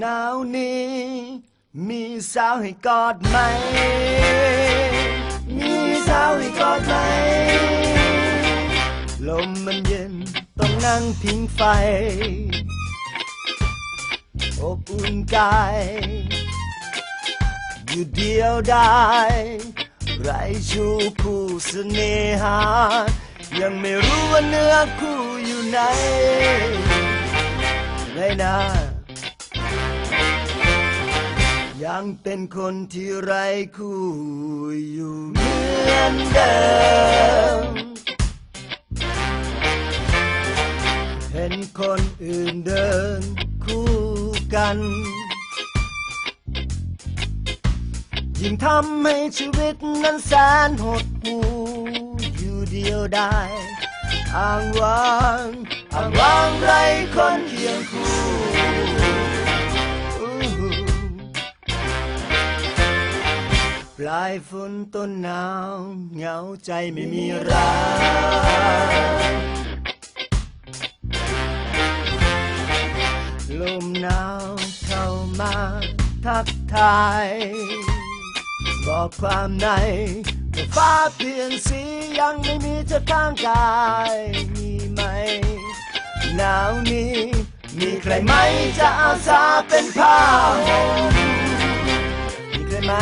หนาวนี้ มีสาวให้กอดไหม มีสาวให้กอดไหม ลมมันเย็นต้องนั่งพิงไฟ อบอุ่นกาย อยู่เดียวได้ ไรชูคู่เสน่หา ยังไม่รู้ว่าเนื้อคู่อยู่ไหนไงนะ ยังเป็นคนที่ไร้คู่อยู่เหมือนเดิม เห็นคนอื่นเดินคู่กัน ยิ่งทำให้ชีวิตนั้นแสนหดหู่อยู่เดียวได้อ้างว้างอ้างว้างไรคนเคียงคู่ ลายฝนต้นหนาวเหงาใจไม่มีรักลมหนาวเข้ามาทักทาย บอกความในว่ฟ้าเปลี่ยนสียังไม่มีเธอข้างกายมีไหม หนาวนี้ มีใครไหมจะอาสาเป็นผ้าห่มมีใครไหม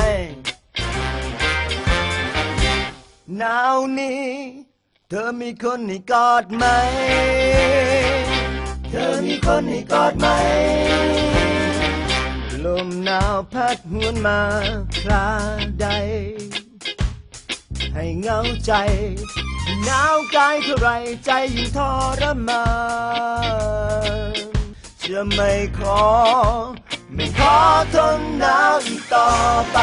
หนาวนี้ เธอมีคนให้กอดไหม เธอมีคนให้กอดไหม ลมหนาวพัดหวนมาคลาใด ให้เหงาใจ หนาวกายเท่าไรใจยิ่งทรมานจะไม่ขอ ไม่ขอทนหนาวอีกต่อไป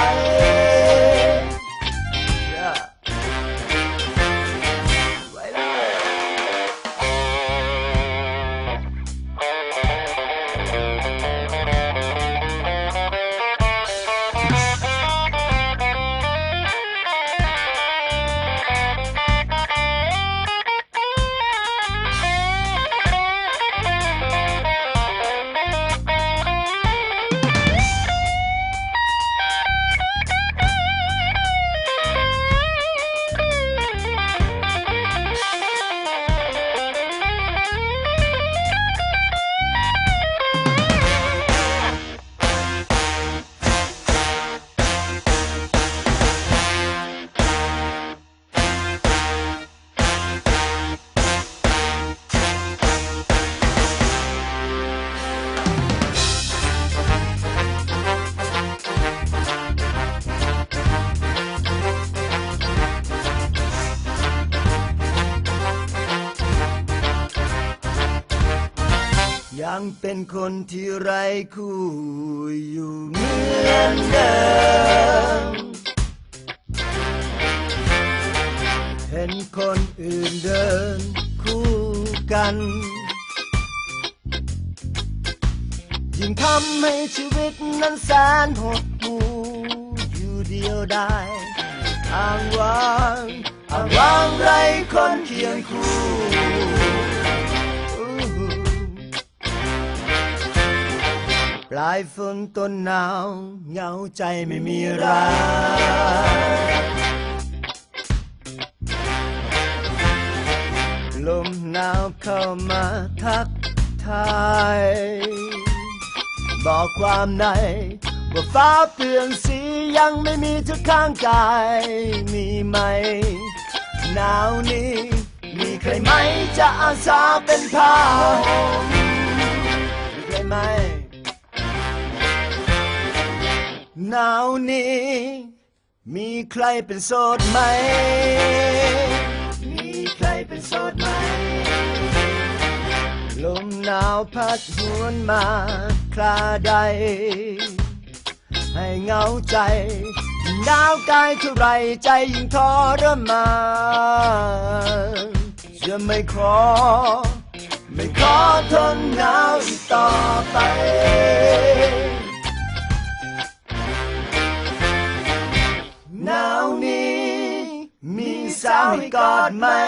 ยังเป็นคนที่ไรคู่อยู่เหมือนเดิม เห็นคนอื่นเดินคู่กัน ยิ่งทำให้ชีวิตนั้นแสนหดหู่อยู่เดียวได้อ้างว้างอ้างว้างไรคนเคียงคู่ ปลายฝนต้นหนาวเหงาใจไม่มีรักลมหนาวเข้ามาทักทาย บอกความในว่าฟ้าเปลี่ยนสียังไม่มีเธอข้างกาย มีไหม หนาวนี้ มีใครไหมจะอาสาเป็นผ้าห่มมีใครไหม หนาวนี้ มีใครเป็นโสดไหม มีใครเป็นโสดไหม ลมหนาวพัดหวนมาคลาใด ให้เหงาใจ หนาวกายเท่าไรใจยิ่งทรมานจะไม่ขอ ไม่ขอทน หนา